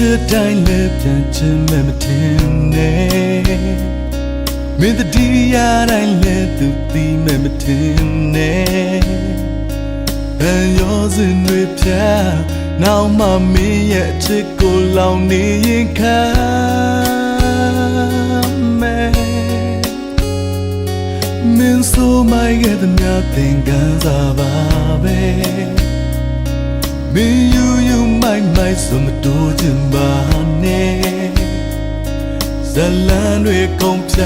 မင်းသိချစ်တိုင်းလည်းပြန်ချင်မှမထင်နဲ့မင်းတတိယတိုင်းလည်းသူသိမှမထင်နဲ့အယောစင်တွေပြနောက်မှမင်းရဲ့အချစ်ကိုလောင်နေရင်ခံမယ်မင်းဆိုမိုက်ရဲ့သမျှသင်ကန်းစားပါပဲ မင်းယူယူမိုက်မိုက်ဆိုမတိုးချင်ပါနဲ့ဇလန်တွေကုန်ပြ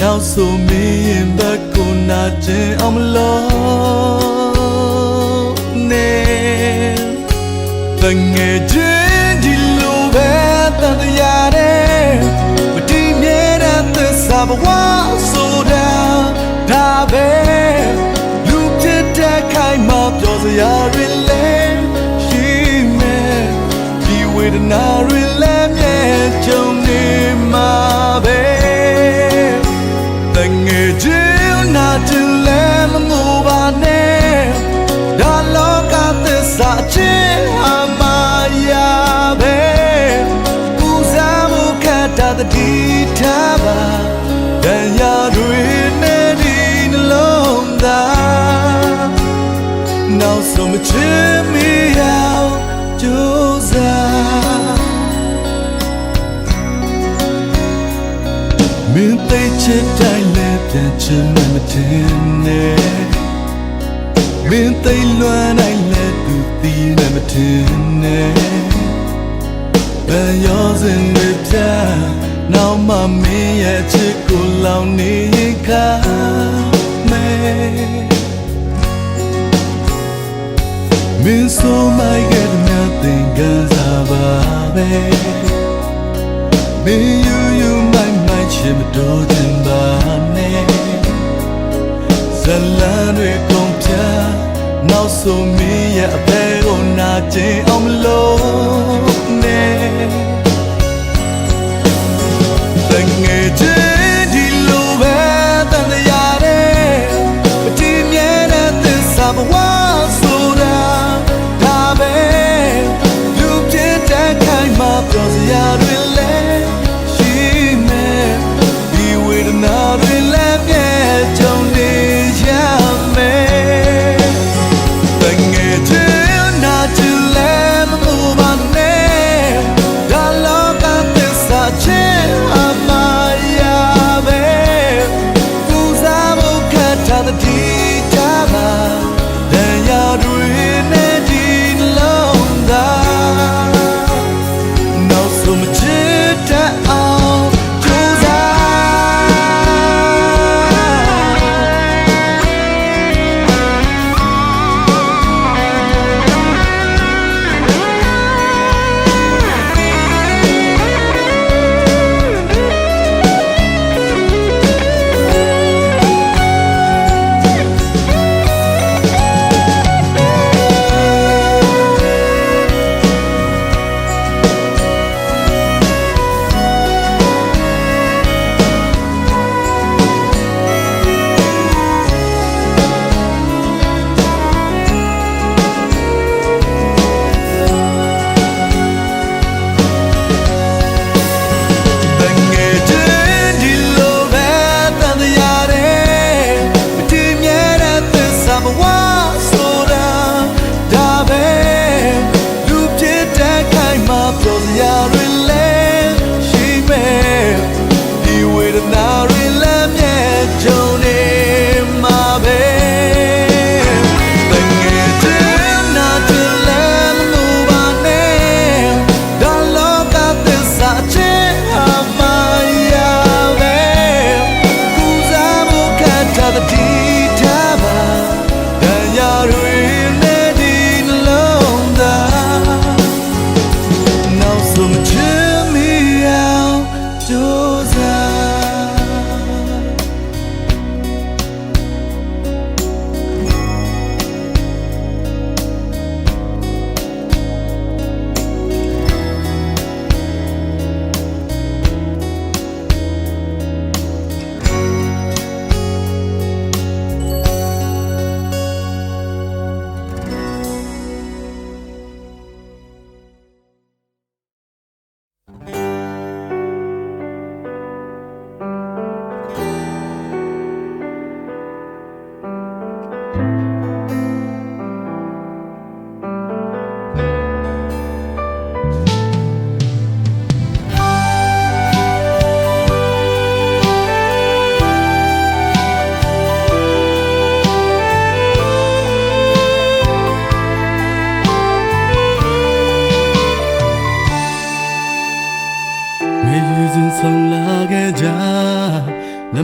နောက်ဆိုမင်းရင်ဘက်ကိုနာကျင်အောင်မလို့နဲ့တငယ်ချင်းဒီလိုပဲတန်တရားတဲ့မတည်မြဲတဲ့သစ္စာဘဝဆိုတာဒါပဲလူဖြစ်တဲ့ခိုင်မှာပြောစရာတွေ ဒီဝေဒနာတွေလဲမြဲကြုံနေမှာပဲတငယ်ချင်းနာချင်လဲမငိုပါနဲ့ဒါလောကသစ္စာချင်းအမယာပဲဦးစားမှုခတ်တာတတိထားပါတန်ရာတွေနဲ့ဒီနှလုံးသားနောက်ဆုံးမချင်မီအောင်ကြိုး သိချစ်တိုင်းလည်းပြန်ချင်မှမတင်နဲ့မင်းသိလွမ်းတိုင်းလည်းသူသိမှမတင်နဲ့ဘယ်ရောစင်တွေပြနောက်မှမင်းရဲ့ချစ်ကိုလောင်နေရင်ခါမယ်မင်းဆိုမိုက်ရဲ့မြတ်သင်္ကန်းစားပါပဲမင်းယူယူမို င်းမိုင်းချင်မတော်ချင်ပါနဲ့ဇလန်တွေကုန်ပြနောက်ဆုံးမင်းရဲ့အသေးကိုနာကျင်အောင်မလို့နဲ့တငယ်ချင်းဒီလိုပဲတန်တရားတဲ့မတည်မြဲတဲ့သစ္စာဘဝဆိုတာဒါပဲလူပြတဲ့ခိုင်မှာပြောစရာတွေ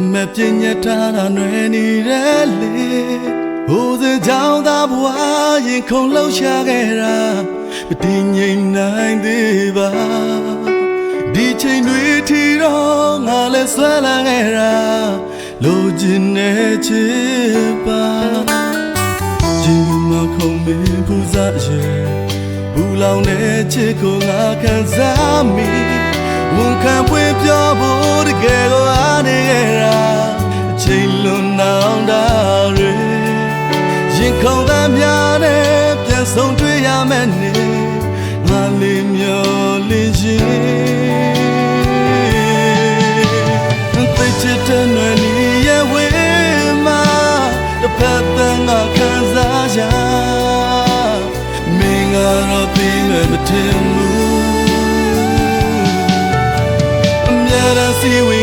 နမပြည့်ညတ်ထားတာနွယ်နေတယ်လေဟိုစကြောင်သာဘွားရင်ခုန်လှုပ်ရှားခဲ့တာမတည်ငြိမ်နိုင်သေးပါဒီချိန်တွေထီတော့ငါလည်းဆွဲလာခဲ့တာလိုချင်နေချစ်ပါဂျင်းမခုံမင်းပူဇာရဲ့ဘူးလောင်တဲ့ချစ်ကိုငါခံစားမိ ဝန်ခံပွင့်ပြောဖို့တကယ်ကိုအားနေခဲ့တာအချိန်လွန်နောက်တာတွေရင်ခုန်သားများနဲ့ပြန်ဆုံးတွေ့ရမယ်နေငါလေးမျောလင်းရှင်သိချစ်တဲ့နွယ်နီရဲ့ဝေးမှာတစ်ဖက်တန်းငါခံစားရမင်းကတော့ပြီးမဲ့မထင် ဘူး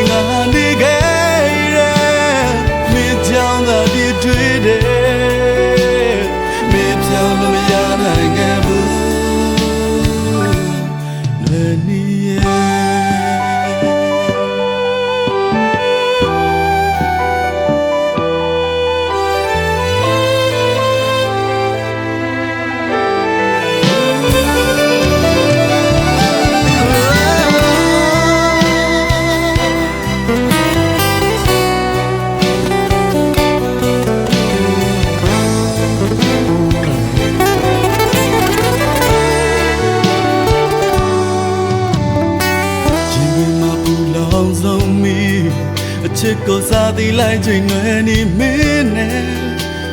စားသိလိုက်ချိန်ွယ်နေမင်းနဲ့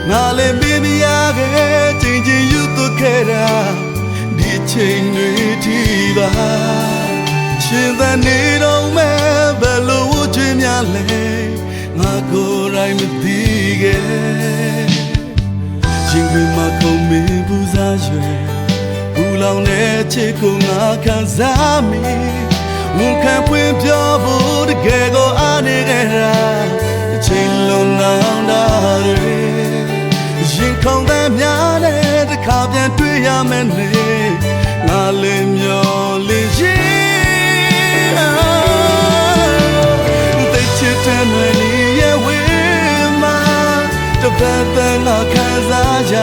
ငါလည်းမင်းမရခဲ့ချိန်ချင်းယူသွခဲ့တာဒီချိန်တွေထိပါရှင်သန်နေတော့မဲ့ဘယ်လိုဝချင်များလဲငါကိုယ်တိုင်မသိခဲ့ချင်းဝင်မှာခုံမင်းပူစားရွယ်ဘူးလောင်တဲ့ချစ်ကိုငါခံစားမိဝန်ခံဖွင့်ပြောဖို့တကယ်ကိုအားနေခဲ့တာအ ချိန်လုံးနောင်တာတွေရင်ခုန်တဲ့များနဲ့တစ်ခါပြန်တွေ့ရမယ်နေငါလည်းမျောလင်းရင်တိတ်ချစ်တဲ့နွေလေးရဲ့ဝေးမှာတစ်ပတ်တည်းငါခံစားကြ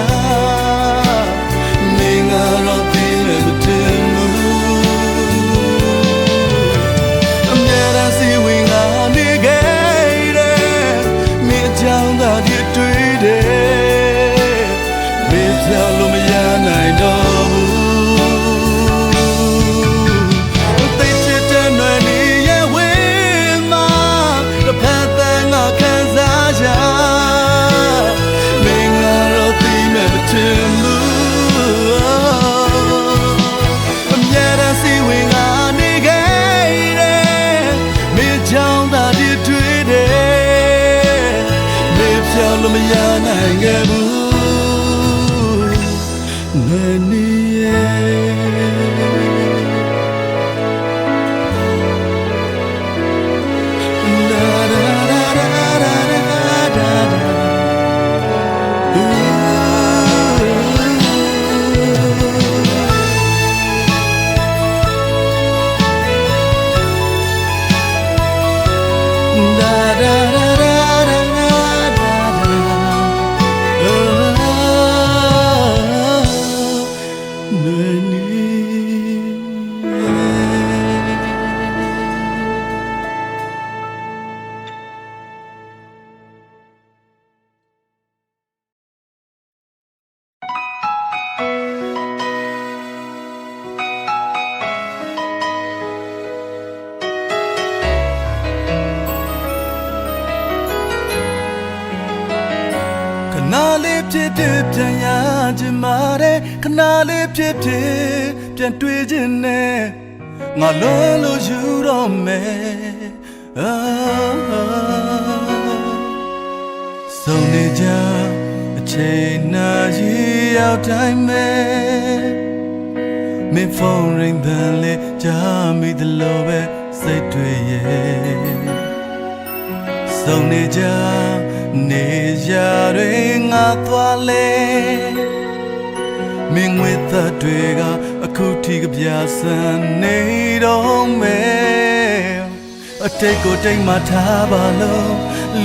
လေးဖြစ်ဖြစ်ပြန်ရခြင်းမာတဲ့ခဏလေးဖြစ်ဖြစ်ပြန်တွေ့ခြင်းနဲ့ငါလွယ်လို့ယူတော့မယ်အာဆုံးနေကြအချိန်နာရီရောက်တိုင်းမဲ့မင်းဖုန်းရင်းတန်လေကြားမိသလိုပဲစိတ်တွေရဲ့စုံနေကြ နေကြတွေငါသွားလေမင်းငွေသက်တွေကအခုထိကပြဆန်နေတော့မယ်အတိတ်ကိုတိတ်မှထားပါလို့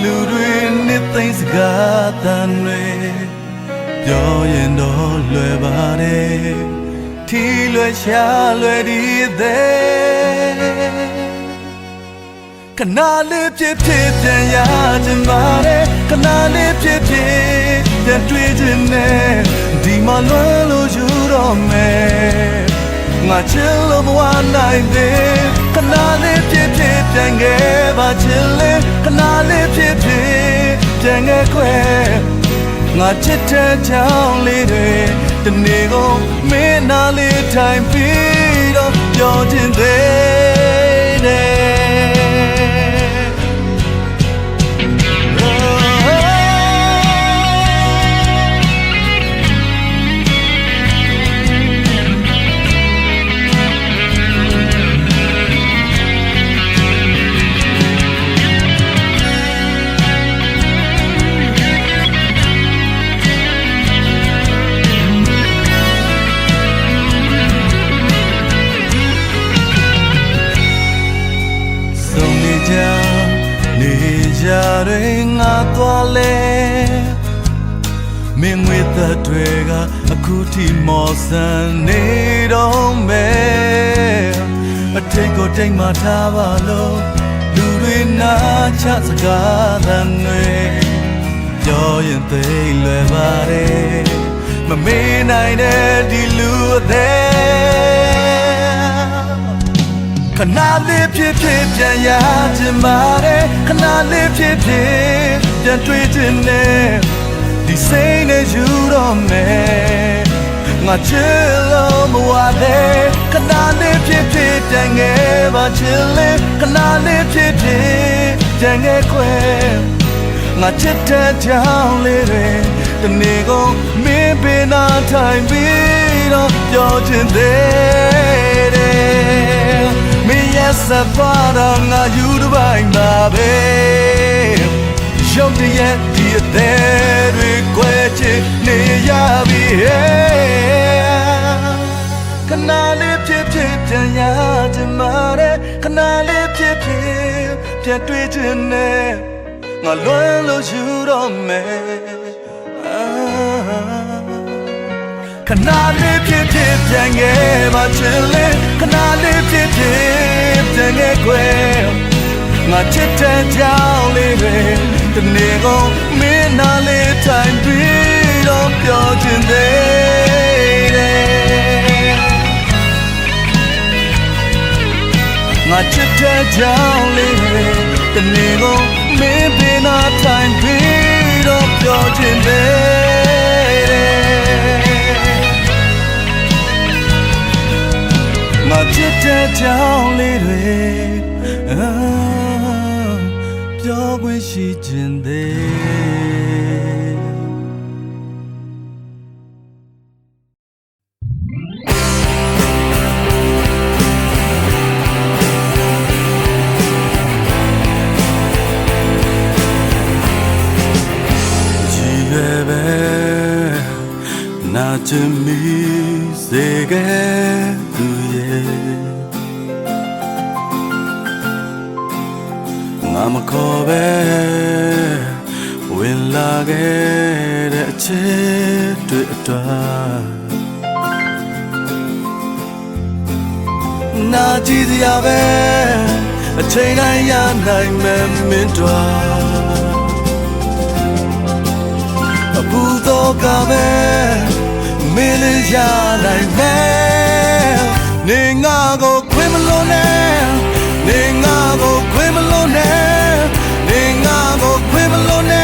လူတွေနှစ်သိမ့်စကားတန်တွေပြောရင်တော့လွယ်ပါတယ်ထီလွယ်ရှာလွယ်ဒီသေး ခဏလေးဖြစ်ဖြစ်ပြန်ရချင်ပါတယ်ခဏလေးဖြစ်ဖြစ်ပြန်တွေ့ချင်တယ်ဒီမှာလွယ်လို့ယူတော့မယ်ငါချစ်လို့မဝနိုင်သေးခဏလေးဖြစ်ဖြစ်ပြန်ခဲ့ပါချစ်လေးခဏလေးဖြစ်ဖြစ်ပြန်ခဲ့ခွဲငါချစ်တဲ့ချောင်းလေးတွေတနေ့ကုန်မင်းနာလေးထိုင်ပြီး အထိတ်ကိုတိတ်မှထားပါလို့လူတွေနာချစကားသံတွေပြောရင်သိလွယ်ပါတယ်မမေးနိုင်တဲ့ဒီလူအသေးခဏလေးဖြစ်ဖြစ်ပြန်ရချင်ပါတယ်ခဏလေးဖြစ်ဖြစ်ပြန်တွေ့ချင်တယ်ဒီစိတ်နဲ့ယူတော့မယ် ငါချစ်လို့မဝသေးခဏလေးဖြစ်ဖြစ်ပြန်ငယ်ပါချစ်လေးခဏလေးဖြစ်ဖြစ်ပြန်ငယ်ခွဲငါချစ်တဲ့ကြောင်လေးတွေတနေ့ကုန်မင်းပင်နာထိုင်ပြီးတော့ပြောချင်သေးတယ်မင်းရဲ့စပါတော့ငါယူတစ်ပိုင်းပါပဲရုပ်တရက်ဒီ အသေးတွေ꿰ချင်နေရပြီဟဲ့ခဏလေးဖြစ်ဖြစ်ပြန်ရချင်ပါတယ်ခဏလေးဖြစ်ဖြစ်ပြန်တွေ့ချင်နေငါလွမ်းလို့ယူတော့မယ်အာခဏလေးဖြစ်ဖြစ်ပြန်ခဲ့ပါချင်လေခဏလေးဖြစ်ဖြစ်ပြန်ခဲ့ခွဲငါချစ်တဲ့ကြောင်လေးတွေ တနေ့ကုန်မင်းနာလေးထိုင်ပြီးတော့ပြောချင်သေးတယ်ငါချစ်တဲ့ကြောင်လေးတွေတနေ့ကုန်မင်းပင်နာထိုင်ပြီးတော့ပြောချင်သေးတယ်ငါချစ်တဲ့ကြောင်လေးတွေအာပြောခွင့် ရှိခြင်းသေးကြည်ရွယ်ပဲနာချင်မီစေခဲ့ ခေါ်ပဲဝင်လာခဲ့တဲ့အချစ်တွေအတွက်နာကြည့်စရာပဲအချိန်တိုင်းရနိုင်မယ်မင်းတို့အပူတော့ကပဲမင်းလေးရနိုင်မယ်နေငါကိုခွင့်မလို့နဲ့နေငါကိုခွင့်မလို့နဲ့နေ ငါကိုခွင့်မလို့နဲ့နာ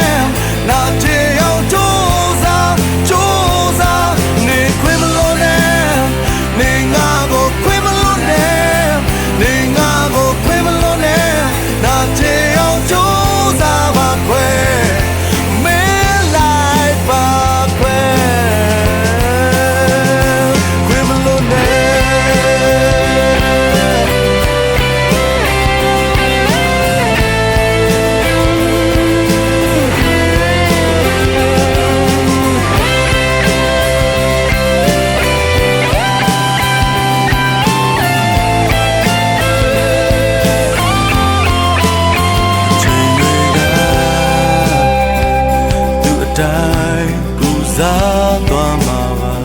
တိုင်းပူဇော်သွားမှာပါ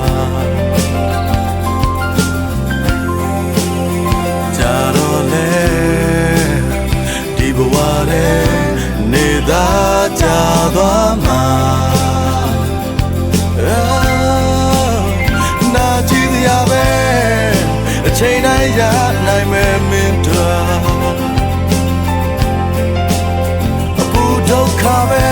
ကြတော့လေဒီဘဝရဲ့နေသာကြသွားမှာနာကြည့်ရပဲအချိန်တိုင်းရနိုင်မယ်မင်းတို့ cover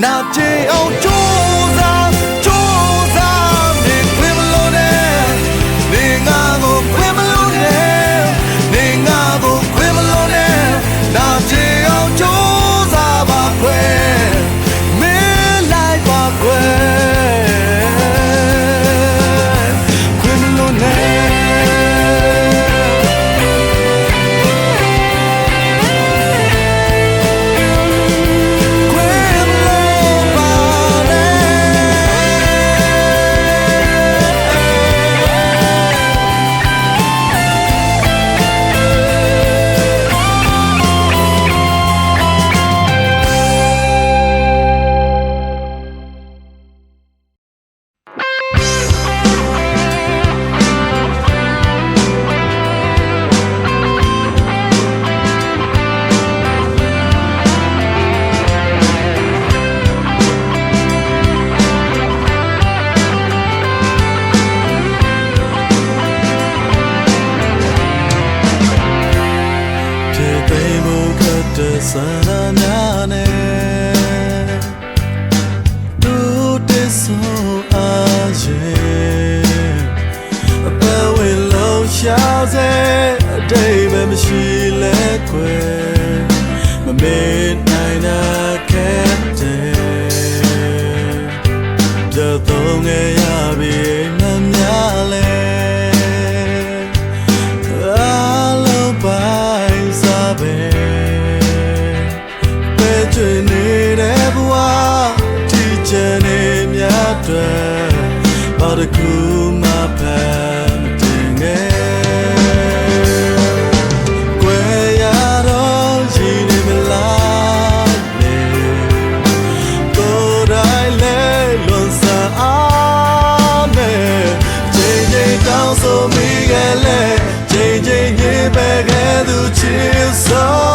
那煎熬就在。 စေအတိတ်ပဲမရှိလဲခွဲမမေ့ ဆိုမိကလေးချိန်ချိန်ညပဲကဲသူချစ်စော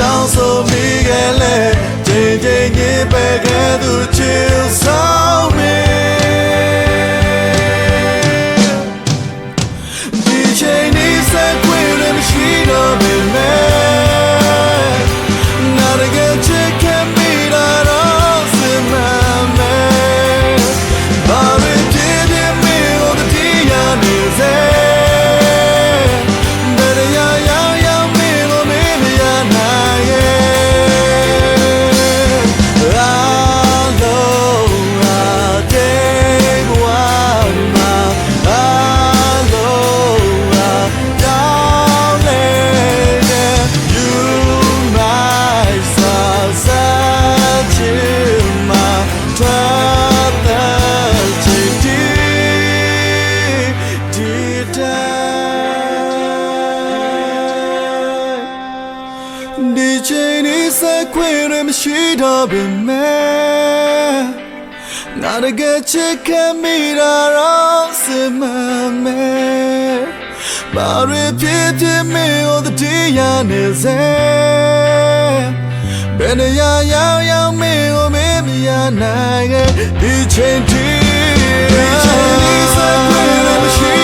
တောင်းဆိုမိခဲ့လေချိန်ချိန်ကြီးပဲခဲ့သူချစ်စာ တကယ်ချစ်ခဲ့မိတာတော့စမမဲ့ဘာရဖြစ်ဖြစ်မင်းကိုတတိယနေစေဘယ်နေရာရောက်ရောက်မင်းကိုမင်းမရနိုင်ခဲ့ဒီချိန်ထိဒီချိန်ဒီစခွင့်ရမရှိ